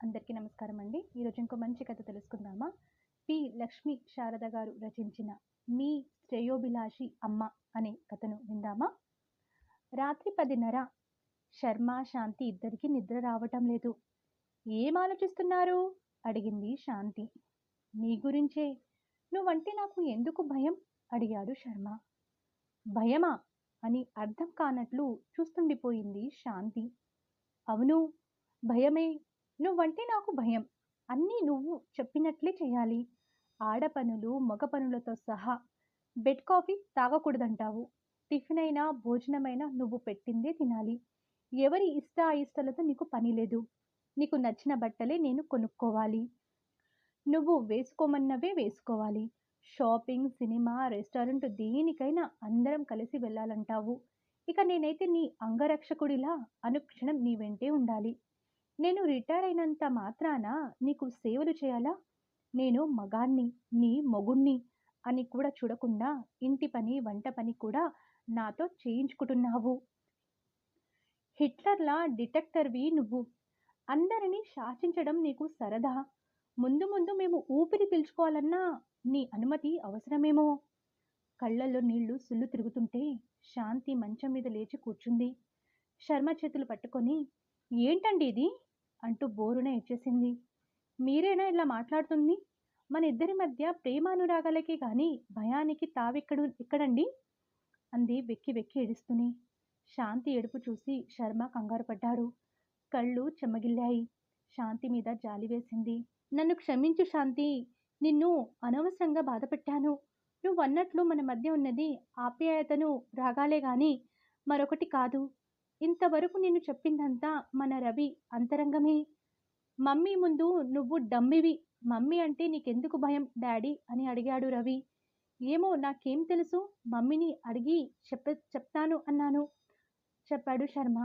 అందరికీ నమస్కారం అండి. ఈరోజు ఇంకో మంచి కథ తెలుసుకుందామా? పి. లక్ష్మి శారద గారు రచించిన మీ శ్రేయోభిలాషి అమ్మ అనే కథను విందామా? రాత్రి పదిన్నర శర్మ శాంతి ఇద్దరికీ నిద్ర రావటం లేదు. ఏం ఆలోచిస్తున్నారు? అడిగింది శాంతి. నీ గురించే. నువ్వంటే నాకు ఎందుకు భయం? అడిగాడు శర్మ. భయమా? అని అర్థం కానట్లు చూస్తుండిపోయింది శాంతి. అవును భయమే. నువ్వంటే నాకు భయం. అన్నీ నువ్వు చెప్పినట్లే చేయాలి. ఆడపనులు మగ పనులతో సహా బెడ్ కాఫీ తాగకూడదంటావు. టిఫిన్ అయినా భోజనమైనా నువ్వు పెట్టిందే తినాలి. ఎవరి ఇష్ట అయిష్టలతో నీకు పని లేదు. నీకు నచ్చిన బట్టలే నేను కొనుక్కోవాలి. నువ్వు వేసుకోమన్నవే వేసుకోవాలి. షాపింగ్ సినిమా రెస్టారెంట్ దేనికైనా అందరం కలిసి వెళ్ళాలంటావు. ఇక నేనైతే నీ అంగరక్షకుడిలా అనుక్షణం నీ వెంటే ఉండాలి. నేను రిటైర్ అయినంత మాత్రాన నీకు సేవలు చేయాలా? నేను మగాన్ని నీ మొగుణ్ణి అని కూడా చూడకుండా ఇంటి పని వంట పని కూడా నాతో చేయించుకుంటున్నావు. హిట్లర్లా డిటెక్టర్వి నువ్వు. అందరినీ శాసించడం నీకు సరదా. ముందు ముందు మేము ఊపిరి పీల్చుకోవాలన్నా నీ అనుమతి అవసరమేమో. కళ్ళల్లో నీళ్ళు సుల్లు తిరుగుతుంటే శాంతి మంచం మీద లేచి కూర్చుంది. శర్మ చేతులు పట్టుకొని ఏంటండి ఇది? అంటూ బోరున ఇచ్చేసింది. మీరేనా ఇలా మాట్లాడుతుంది? మన ఇద్దరి మధ్య ప్రేమానురాగాలకి కానీ భయానికి తావిక్కడు ఎక్కడండి? అంది వెక్కి వెక్కి ఏడుస్తూనే. శాంతి ఏడుపు చూసి శర్మ కంగారు పడ్డాడు. కళ్ళు చెమ్మగిల్లాయి శాంతి మీద జాలి వేసింది. నన్ను క్షమించు శాంతి. నిన్ను అనవసరంగా బాధపెట్టాను. నువ్వు అన్నట్లు మన మధ్య ఉన్నది ఆప్యాయతను రాగాలే గాని మరొకటి కాదు. ఇంతవరకు నేను చెప్పిందంతా మన రవి అంతరంగమే. మమ్మీ ముందు నువ్వు డమ్మివి. మమ్మీ అంటే నీకెందుకు భయం డాడీ అని అడిగాడు రవి. ఏమో నాకేం తెలుసు? మమ్మీని అడిగి చెప్ప చెప్తాను అన్నాను. చెప్పాడు శర్మ.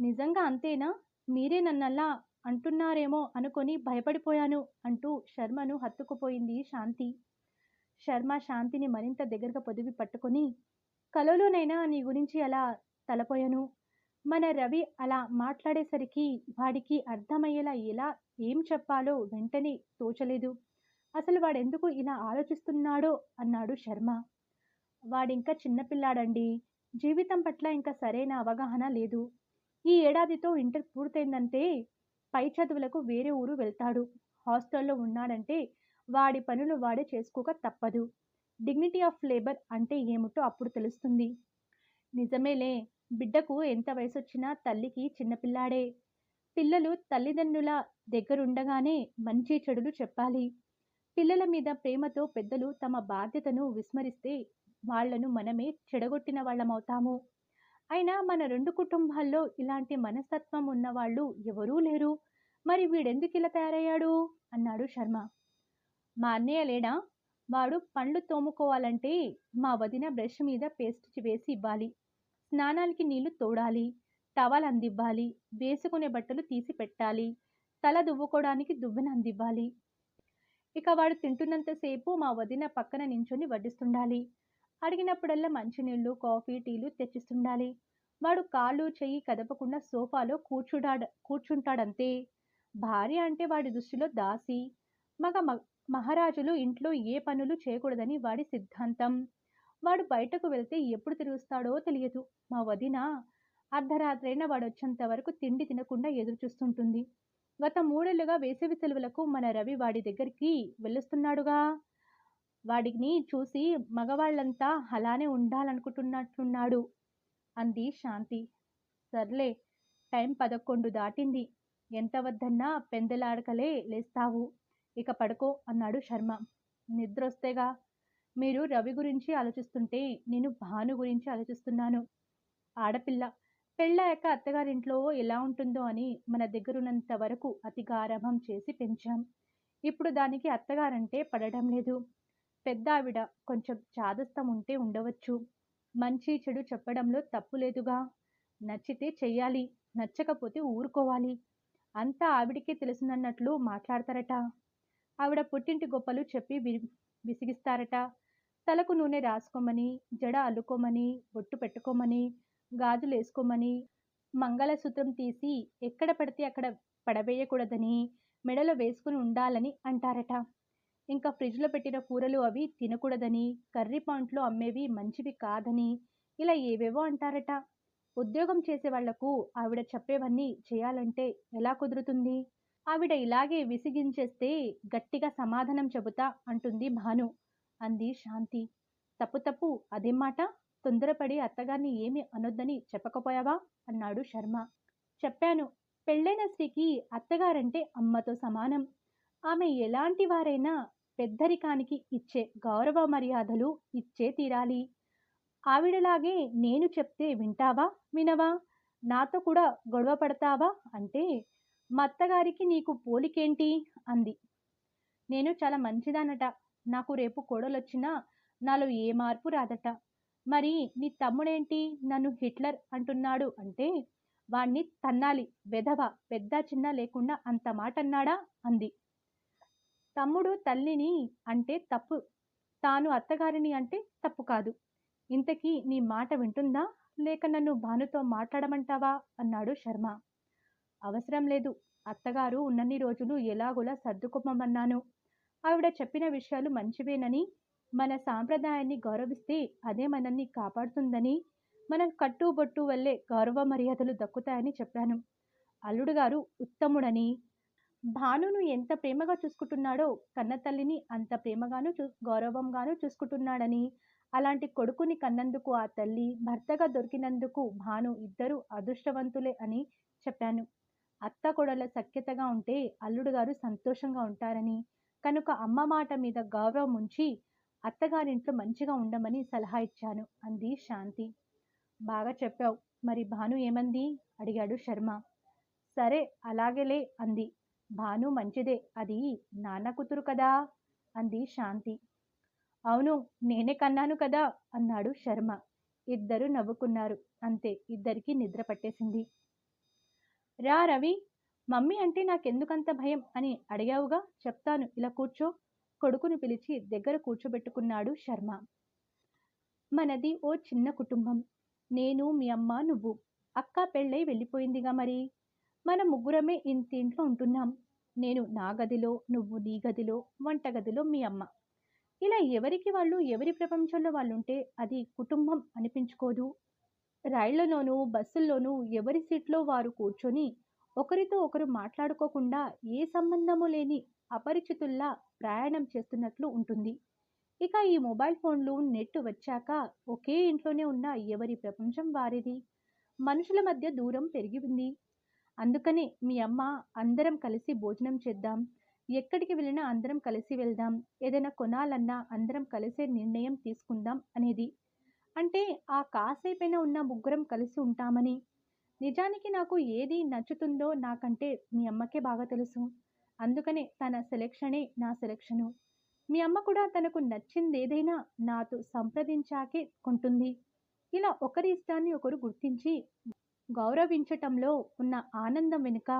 నిజంగా అంతేనా? మీరే నన్నల్లా అంటున్నారేమో అనుకొని భయపడిపోయాను అంటూ శర్మను హత్తుకుపోయింది శాంతి. శర్మ శాంతిని మరింత దగ్గరగా పొదివి పట్టుకొని కలలోనైనా నీ గురించి అలా తలపోయాను. మన రవి అలా మాట్లాడేసరికి వాడికి అర్థమయ్యేలా ఎలా ఏం చెప్పాలో వెంటనే తోచలేదు. అసలు వాడెందుకు ఇలా ఆలోచిస్తున్నాడో అన్నాడు శర్మ. వాడింకా చిన్నపిల్లాడండి. జీవితం పట్ల ఇంకా సరైన అవగాహన లేదు. ఈ ఏడాదితో ఇంటర్ పూర్తయిందంటే పై చదువులకు వేరే ఊరు వెళ్తాడు. హాస్టల్లో ఉన్నాడంటే వాడి పనులు వాడే చేసుకోక తప్పదు. డిగ్నిటీ ఆఫ్ లేబర్ అంటే ఏమిటో అప్పుడు తెలుస్తుంది. నిజమేలే బిడ్డకు ఎంత వయసు వచ్చినా తల్లికి చిన్నపిల్లాడే పిల్లలు తల్లిదండ్రుల దగ్గరుండగానే మంచి చెడులు చెప్పాలి. పిల్లల మీద ప్రేమతో పెద్దలు తమ బాధ్యతను విస్మరిస్తే వాళ్ళను మనమే చెడగొట్టిన వాళ్ళమవుతాము. అయినా మన రెండు కుటుంబాల్లో ఇలాంటి మనస్తత్వం ఉన్నవాళ్ళు ఎవరూ లేరు. మరి వీడెందుకు ఇలా తయారయ్యాడు? అన్నాడు శర్మ. మా అన్నయ్య లేడా? వాడు పండ్లు తోముకోవాలంటే మా వదిన బ్రష్ మీద పేస్ట్ వేసి ఇవ్వాలి. స్నానాలకి నీళ్ళు తోడాలి టవల్ అందివ్వాలి వేసుకునే బట్టలు తీసి పెట్టాలి తల దువ్వుకోవడానికి దువ్వెన అందివ్వాలి. ఇక వాడు తింటున్నంతసేపు మా వదిన పక్కన నించొని వడ్డిస్తుండాలి. అడిగినప్పుడల్లా మంచినీళ్ళు కాఫీ టీలు తెచ్చిస్తుండాలి. వాడు కాళ్ళు చెయ్యి కదపకుండా సోఫాలో కూర్చుడా కూర్చుంటాడంతే. భార్య అంటే వాడి దృష్టిలో దాసి మగ మహారాజులు ఇంట్లో ఏ పనులు చేయకూడదని వాడి సిద్ధాంతం. వాడు బయటకు వెళ్తే ఎప్పుడు తిరుగుస్తాడో తెలియదు. మా వదిన అర్ధరాత్రైన వాడు వచ్చేంత వరకు తిండి తినకుండా ఎదురు చూస్తుంటుంది గత మూడేళ్ళుగా వేసవి సెలవులకు మన రవి వాడి దగ్గరికి వెళ్ళొస్తున్నాడుగా. వాడిని చూసి మగవాళ్ళంతా అలానే ఉండాలనుకుంటున్నట్టున్నాడు అంది శాంతి. సర్లే టైం పదకొండు దాటింది. ఎంత వద్దన్నా పెందలాడకలే లేస్తావు. ఇక పడుకో అన్నాడు శర్మ. నిద్రొస్తేగా మీరు రవి గురించి ఆలోచిస్తుంటే నేను భాను గురించి ఆలోచిస్తున్నాను. ఆడపిల్ల పెళ్ళాక అత్తగారింట్లో ఎలా ఉంటుందో అని మన దగ్గరున్నంత వరకు అతి గారభం చేసి పెంచాం. ఇప్పుడు దానికి అత్తగారంటే పడడం లేదు. పెద్ద ఆవిడ కొంచెం చాదస్తం ఉంటే ఉండవచ్చు. మంచి చెడు చెప్పడంలో తప్పు లేదుగా. నచ్చితే చెయ్యాలి నచ్చకపోతే ఊరుకోవాలి. అంతా ఆవిడికే తెలుసునన్నట్లు మాట్లాడతారట. ఆవిడ పుట్టింటి గొప్పలు చెప్పి వి విసిగిస్తారట. తలకు నూనె రాసుకోమని జడ అల్లుకోమని బొట్టు పెట్టుకోమని గాజులు వేసుకోమని మంగళసూత్రం తీసి ఎక్కడ పడితే అక్కడ పడవేయకూడదని మెడలో వేసుకుని ఉండాలని అంటారట. ఇంకా ఫ్రిడ్జ్లో పెట్టిన కూరలు అవి తినకూడదని కర్రీ పాయింట్లో అమ్మేవి మంచివి కాదని ఇలా ఏవేవో అంటారట. ఉద్యోగం చేసే వాళ్ళకు ఆవిడ చెప్పేవన్నీ చేయాలంటే ఎలా కుదురుతుంది? ఆవిడ ఇలాగే విసిగించేస్తే గట్టిగా సమాధానం చెబుతా అంటుంది భాను. అంది శాంతి. తప్పు తప్పు అదేం మాట? తొందరపడి అత్తగారిని ఏమి అనొద్దని చెప్పకపోయావా? అన్నాడు శర్మ. చెప్పాను. పెళ్ళైన స్త్రీకి అత్తగారంటే అమ్మతో సమానం. ఆమె ఎలాంటి వారైనా పెద్దరికానికి ఇచ్చే గౌరవ మర్యాదలు ఇచ్చే తీరాలి. ఆవిడలాగే నేను చెప్తే వింటావా వినవా? నాతో కూడా గొడవ పడతావా? అంటే మా అత్తగారికి నీకు పోలికేంటి? అంది. నేను చాలా మంచిదానట. నాకు రేపు కోడలొచ్చినా నాలో ఏ మార్పు రాదట. మరి నీ తమ్ముడేంటి? నన్ను హిట్లర్ అంటున్నాడు అంటే వాణ్ణి తన్నాలి. వెధవ పెద్ద చిన్న లేకుండా అంత మాట అన్నాడా అంది. తమ్ముడు తల్లిని అంటే తప్పు. తాను అత్తగారిని అంటే తప్పు కాదు. ఇంతకీ నీ మాట వింటుందా? లేక నన్ను భానుతో మాట్లాడమంటావా? అన్నాడు శర్మ. అవసరం లేదు. అత్తగారు ఉన్నన్ని రోజులు ఎలాగోలా సర్దుకోమన్నాను. ఆవిడ చెప్పిన విషయాలు మంచివేనని మన సాంప్రదాయాన్ని గౌరవిస్తే అదే మనల్ని కాపాడుతుందని మనం కట్టుబొట్టు వల్లే గౌరవ మర్యాదలు దక్కుతాయని చెప్పాను. అల్లుడు గారు ఉత్తముడని భానును ఎంత ప్రేమగా చూసుకుంటున్నాడో కన్నతల్లిని అంత ప్రేమగాను చూ గౌరవంగాను చూసుకుంటున్నాడని అలాంటి కొడుకుని కన్నందుకు ఆ తల్లి భర్తగా దొరికినందుకు భాను ఇద్దరు అదృష్టవంతులే అని చెప్పాను. అత్త కొడల సఖ్యతగా ఉంటే అల్లుడు గారు సంతోషంగా ఉంటారని కనుక అమ్మ మాట మీద గౌరవం ఉంచి అత్తగారింట్లో మంచిగా ఉండమని సలహా ఇచ్చాను. అంది శాంతి. బాగా చెప్పావు. మరి భాను ఏమంది? అడిగాడు శర్మ. సరే అలాగేలే అంది. భాను మంచిదే అది నాన్న కూతురు కదా? అంది శాంతి. అవును నేనే కన్నాను కదా? అన్నాడు శర్మ. ఇద్దరు నవ్వుకున్నారు. అంతే ఇద్దరికి నిద్ర పట్టేసింది. రా రవి మమ్మీ అంటే నాకెందుకంత భయం అని అడిగావుగా చెప్తాను ఇలా కూర్చో. కొడుకును పిలిచి దగ్గర కూర్చోబెట్టుకున్నాడు శర్మ. మనది ఓ చిన్న కుటుంబం. నేను మీ అమ్మ నువ్వు. అక్క పెళ్ళై వెళ్ళిపోయిందిగా మరి? మన ముగ్గురమే ఇంటింట్లో ఉంటున్నాం. నేను నా గదిలో నువ్వు నీ గదిలో వంట గదిలో మీ అమ్మ. ఇలా ఎవరికి వాళ్ళు ఎవరి ప్రపంచంలో వాళ్ళుంటే అది కుటుంబం అనిపించుకోదు. రైళ్ళలోనూ బస్సుల్లోనూ ఎవరి సీట్లో వారు కూర్చొని ఒకరితో ఒకరు మాట్లాడుకోకుండా ఏ సంబంధము లేని అపరిచితుల్లా ప్రయాణం చేస్తున్నట్లు ఉంటుంది. ఇక ఈ మొబైల్ ఫోన్లు నెట్ వచ్చాక ఒకే ఇంట్లోనే ఉన్న ఎవరి ప్రపంచం వారిది? మనుషుల మధ్య దూరం పెరిగింది అందుకనే మీ అమ్మ అందరం కలిసి భోజనం చేద్దాం. ఎక్కడికి వెళ్ళినా అందరం కలిసి వెళ్దాం. ఏదైనా కొనాలన్నా అందరం కలిసే నిర్ణయం తీసుకుందాం అనేది. అంటే ఆ కాసేపైనా ఉన్న ముగ్గురం కలిసి ఉంటామని నిజానికి నాకు ఏది నచ్చుతుందో నాకంటే మీ అమ్మకే బాగా తెలుసు. అందుకనే తన సెలెక్షనే నా సెలెక్షను. మీ అమ్మ కూడా తనకు నచ్చింది ఏదైనా నాతో సంప్రదించాకే కొంటుంది. ఇలా ఒకరి ఇష్టాన్ని ఒకరు గుర్తించి గౌరవించటంలో ఉన్న ఆనందం వెనుక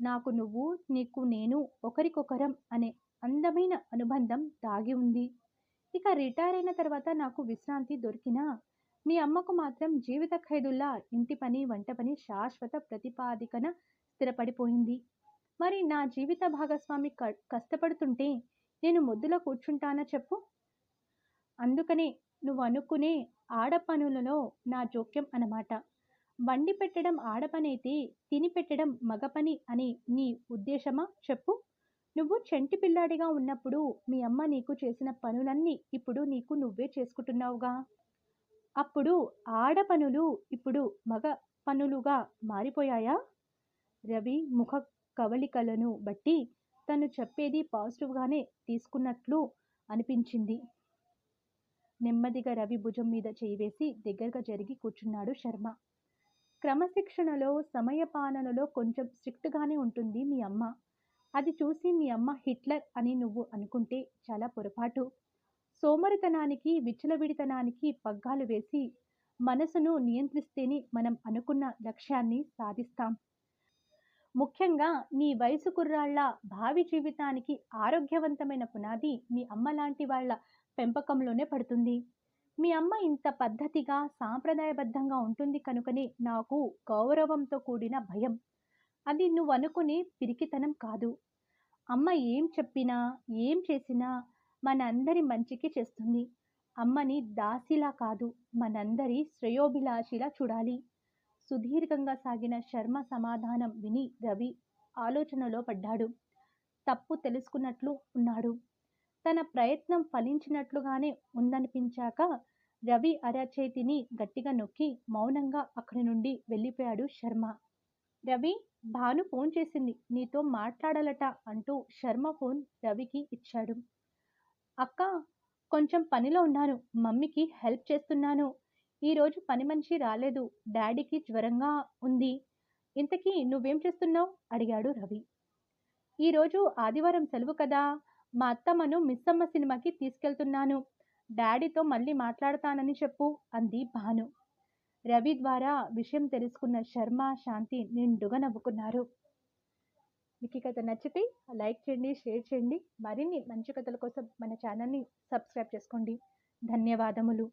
నాకు నువ్వు నీకు నేను ఒకరికొకరం అనే అందమైన అనుబంధం దాగి ఉంది. ఇక రిటైర్ అయిన తర్వాత నాకు విశ్రాంతి దొరికినా మీ అమ్మకు మాత్రం జీవిత ఖైదుల్లా ఇంటి పని వంట పని శాశ్వత ప్రతిపాదికన స్థిరపడిపోయింది. మరి నా జీవిత భాగస్వామి క- కష్టపడుతుంటే నేను ముద్దులో కూర్చుంటానా చెప్పు? అందుకనే నువ్వు అనుకునే ఆడపనులలో నా జోక్యం అన్నమాట. వండి పెట్టడం ఆడపనైతే తిని పెట్టడం మగపని అని నీ ఉద్దేశమా చెప్పు? నువ్వు చెంటి పిల్లాడిగా ఉన్నప్పుడు మీ అమ్మ నీకు చేసిన పనులన్నీ ఇప్పుడు నీకు నువ్వే చేసుకుంటున్నావుగా? అప్పుడు ఆడపనులు ఇప్పుడు మగ పనులుగా మారిపోయాయా? రవి ముఖ కవళికలను బట్టి తను చెప్పేది పాజిటివ్గానే తీసుకున్నట్లు అనిపించింది. నెమ్మదిగా రవి భుజం మీద చేయివేసి దగ్గరగా జరిగి కూర్చున్నాడు శర్మ. క్రమశిక్షణలో సమయపాలనలో కొంచెం స్ట్రిక్ట్గానే ఉంటుంది మీ అమ్మ. అది చూసి మీ అమ్మ హిట్లర్ అని నువ్వు అనుకుంటే చాలా పొరపాటు. సోమరితనానికి విచ్చలవిడితనానికి పగ్గాలు వేసి మనసును నియంత్రిస్తేనే మనం అనుకున్న లక్ష్యాన్ని సాధిస్తాం. ముఖ్యంగా నీ వయసు కుర్రాళ్ళ భావి జీవితానికి ఆరోగ్యవంతమైన పునాది మీ అమ్మ లాంటి వాళ్ళ పెంపకంలోనే పడుతుంది. మీ అమ్మ ఇంత పద్ధతిగా సాంప్రదాయబద్ధంగా ఉంటుంది కనుకనే నాకు గౌరవంతో కూడిన భయం. అది నువ్వు అనుకునే పిరికితనం కాదు. అమ్మ ఏం చెప్పినా, ఏం చేసినా మనందరి మంచికి చేస్తుంది. అమ్మని దాసిలా కాదు, మనందరి శ్రేయోభిలాషిలా చూడాలి. సుదీర్ఘంగా సాగిన శర్మ సమాధానం విని రవి ఆలోచనలో పడ్డాడు. తప్పు తెలుసుకున్నట్లు ఉన్నాడు. తన ప్రయత్నం ఫలించినట్లుగానే ఉందనిపించాక రవి అరచేతిని గట్టిగా నొక్కి మౌనంగా అక్కడి నుండి వెళ్ళిపోయాడు శర్మ. రవి, భాను ఫోన్ చేసింది. నీతో మాట్లాడాలట అంటూ శర్మ ఫోన్ రవికి ఇచ్చాడు. అక్కా! కొంచెం పనిలో ఉన్నాను. మమ్మీకి హెల్ప్ చేస్తున్నాను. ఈరోజు పని మనిషి రాలేదు. డాడీకి జ్వరంగా ఉంది. ఇంతకీ నువ్వేం చేస్తున్నావు అడిగాడు రవి. ఈరోజు ఆదివారం సెలవు కదా! మా అత్తమ్మను మిస్సమ్మ సినిమాకి తీసుకెళ్తున్నాను. డాడీతో మళ్ళీ మాట్లాడతానని చెప్పు అంది భాను. రవి ద్వారా విషయం తెలుసుకున్న శర్మ, శాంతి నిండుగా నవ్వుకున్నారు. మీకు ఈ కథ నచ్చితే లైక్ చేయండి, షేర్ చేయండి. మరిన్ని మంచి కథల కోసం మన ఛానల్ని సబ్స్క్రైబ్ చేసుకోండి. ధన్యవాదములు.